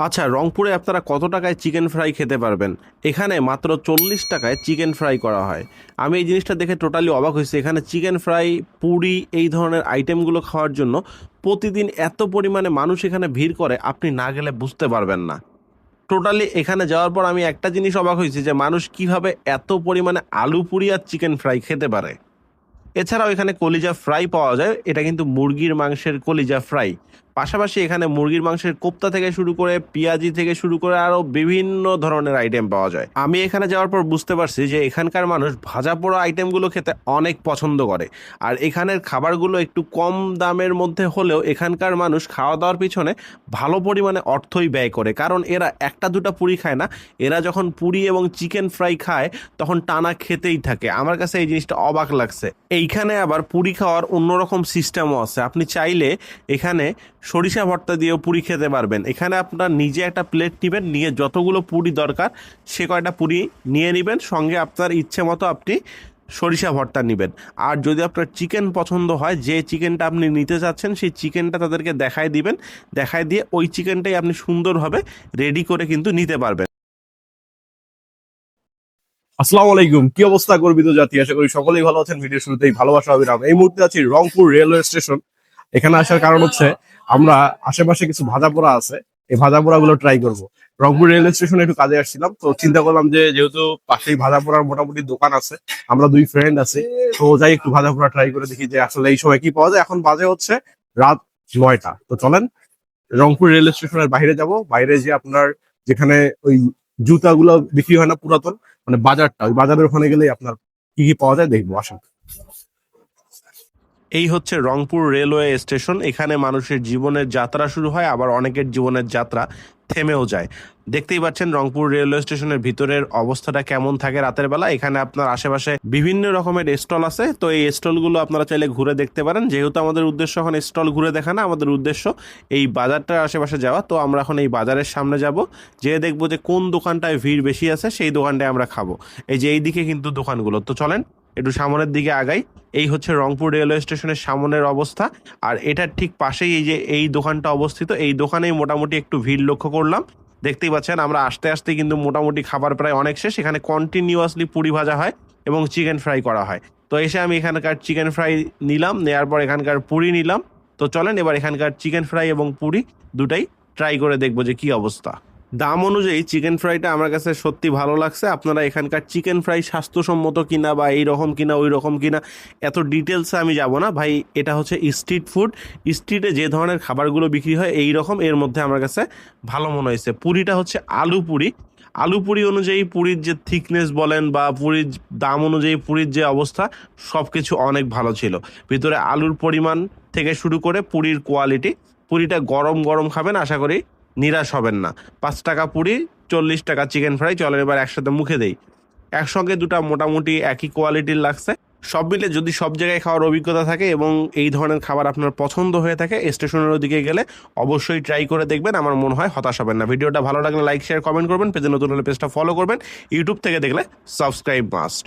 আচ্ছা রংপুরে আপনারা কত টাকায় চিকেন ফ্রাই খেতে পারবেন? এখানে মাত্র চল্লিশ টাকায় চিকেন ফ্রাই করা হয়। আমি এই জিনিসটা দেখে টোটালি অবাক হয়েছি। এখানে চিকেন ফ্রাই, পুরি এই ধরনের আইটেমগুলো খাওয়ার জন্য প্রতিদিন এত পরিমাণে মানুষ এখানে ভিড় করে, আপনি না গেলে বুঝতে পারবেন না। টোটালি এখানে যাওয়ার পর আমি একটা জিনিস অবাক হয়েছি যে মানুষ কীভাবে এত পরিমাণে আলু, পুরি আর চিকেন ফ্রাই খেতে পারে। এছাড়াও এখানে কলিজা ফ্রাই পাওয়া যায়। এটা কিন্তু মুরগির মাংসের কলিজা ফ্রাই। পাশাপাশি এখানে মুরগির মাংসের কোপ্তা থেকে শুরু করে পেঁয়াজি থেকে শুরু করে আরও বিভিন্ন ধরনের আইটেম পাওয়া যায়। আমি এখানে যাওয়ার পর বুঝতে পারছি যে এখানকার মানুষ ভাজা পোড়া আইটেমগুলো খেতে অনেক পছন্দ করে। আর এখানের খাবারগুলো একটু কম দামের মধ্যে হলেও এখানকার মানুষ খাওয়া দাওয়ার পিছনে ভালো পরিমাণে অর্থই ব্যয় করে। কারণ এরা একটা দুটা পুরি খায় না, এরা যখন পুরি এবং চিকেন ফ্রাই খায়, তখন টানা খেতেই থাকে। আমার কাছে এই জিনিসটা অবাক লাগছে। এইখানে আবার পুরি খাওয়ার অন্যরকম সিস্টেমও আছে। আপনি চাইলে এখানে সরিষা ভর্তা দিয়েও পুরি খেতে পারবেন। এখানে আপনার নিজে একটা প্লেট নেবেন, নিয়ে যতগুলো পুরি দরকার, সে কয়টা পুরি নিয়ে নেবেন, সঙ্গে আপনার ইচ্ছে মতো আপনি সরিষা ভর্তা নেবেন। আর যদি আপনার চিকেন পছন্দ হয়, যে চিকেনটা আপনি নিতে চাচ্ছেন, সেই চিকেনটা তাদেরকে দেখায় দিবেন। দেখায় দিয়ে ওই চিকেনটাই আপনি সুন্দরভাবে রেডি করে কিন্তু নিতে পারবেন। আসসালামু আলাইকুম। কি অবস্থা গর্বিত জাতি? আশা করি সকলেই ভালো আছেন। ভিডিও শুরুতেই ভালোবাসা হবে এই মুহূর্তে আছি রংপুর রেলওয়ে স্টেশন। এখানে আসার কারণ হচ্ছে আমরা আশেপাশে কিছু ভাজা পোড়া আছে। এই ভাজা পোড়া গুলো ট্রাই করব। রংপুর রেলওয়ে স্টেশনে একটু কাজে আসছিলাম, তো চিন্তা করলাম যে যেহেতু পাশেই ভাজা পোড়ার মোটামুটি দোকান আছে, আমরা দুই ফ্রেন্ড আছি, তো যাই একটু ভাজা পোড়া ট্রাই করে দেখি যে আসলে এই সময় কি পাওয়া যায়। এখন বাজে হচ্ছে রাত নয়টা। তো চলেন, রংপুর রেলওয়ে স্টেশনের বাইরে যাব। বাইরে যে আপনার যেখানে ওই জুতাগুলো বিক্রি হয় না পুরাতন মানে বাজারটা, ওই বাজারের ওখানে গেলেই আপনার কি কি পাওয়া যায় দেখব, আসেন। এই হচ্ছে রংপুর রেলওয়ে স্টেশন। এখানে মানুষের জীবনের যাত্রা শুরু হয়, আবার অনেকের জীবনের যাত্রা থেমেও যায়। দেখতেই পাচ্ছেন রংপুর রেলওয়ে স্টেশনের ভিতরের অবস্থাটা কেমন থাকে রাতের বেলা। এখানে আপনার আশেপাশে বিভিন্ন রকমের স্টল আছে। তো এই স্টলগুলো আপনারা চাইলে ঘুরে দেখতে পারেন। যেহেতু আমাদের উদ্দেশ্য এখন স্টল ঘুরে দেখা না, আমাদের উদ্দেশ্য এই বাজারটার আশেপাশে যাওয়া। তো আমরা এখন এই বাজারের সামনে যাব যে দেখব যে কোন দোকানটায় ভিড় বেশি আছে, সেই দোকানটায় আমরা খাব। এই যে এই দিকে কিন্তু দোকানগুলো। তো চলেন একটু সামনের দিকে আগাই। এই হচ্ছে রংপুর রেলওয়ে স্টেশনের সামনের অবস্থা। আর এটার ঠিক পাশেই এই যে এই দোকানটা অবস্থিত, এই দোকানেই মোটামুটি একটু ভিড় লক্ষ্য করলাম। দেখতেই পাচ্ছেন, আমরা আস্তে আস্তে কিন্তু মোটামুটি খাবার প্রায় অনেক শেষ। এখানে কন্টিনিউয়াসলি পুরি ভাজা হয় এবং চিকেন ফ্রাই করা হয়। তো এসে আমি এখানকার চিকেন ফ্রাই নিলাম নেওয়ার পর এখানকার পুরি নিলাম। তো চলেন, এবার এখানকার চিকেন ফ্রাই এবং পুরি দুটাই ট্রাই করে দেখব যে কি অবস্থা। দাম অনুযায়ী চিকেন ফ্রাইটা আমার কাছে সত্যি ভালো লাগছে। আপনারা এখানকার চিকেন ফ্রাই স্বাস্থ্যসম্মত কিনা বা এই রকম কিনা, ওই রকম কিনা, এত ডিটেলসে আমি যাব না। ভাই, এটা হচ্ছে স্ট্রিট ফুড। স্ট্রিটে যে ধরনের খাবারগুলো বিক্রি হয়, এই রকম, এর মধ্যে আমার কাছে ভালো মনে হয়েছে। পুরিটা হচ্ছে আলু পুরি। আলু পুরি অনুযায়ী পুরীর যে থিকনেস বলেন বা পুরীর দাম অনুযায়ী পুরীর যে অবস্থা সব কিছু অনেক ভালো ছিল। ভিতরে আলুর পরিমাণ থেকে শুরু করে পুরীর কোয়ালিটি পুরিটা গরম গরম খাবেন, আশা করি নিরাশ হবেন না। পাঁচ টাকা পুরি, চল্লিশ টাকা চিকেন ফ্রাই চলেন এবার একসাথে মুখে দেই। একসঙ্গে দুটা মোটামুটি একই কোয়ালিটির লাগছে। সব মিলে যদি সব জায়গায় খাওয়ার অভিজ্ঞতা থাকে এবং এই ধরনের খাবার আপনার পছন্দ হয়ে থাকে স্টেশনের ওদিকে গেলে অবশ্যই ট্রাই করে দেখবেন, আমার মনে হয় হতাশ হবেন না। ভিডিওটা ভালো লাগলে লাইক শেয়ার কমেন্ট করবেন, পেজে নতুন হলে পেজটা ফলো করবেন। ইউটিউব থেকে দেখলে সাবস্ক্রাইব মাস্ট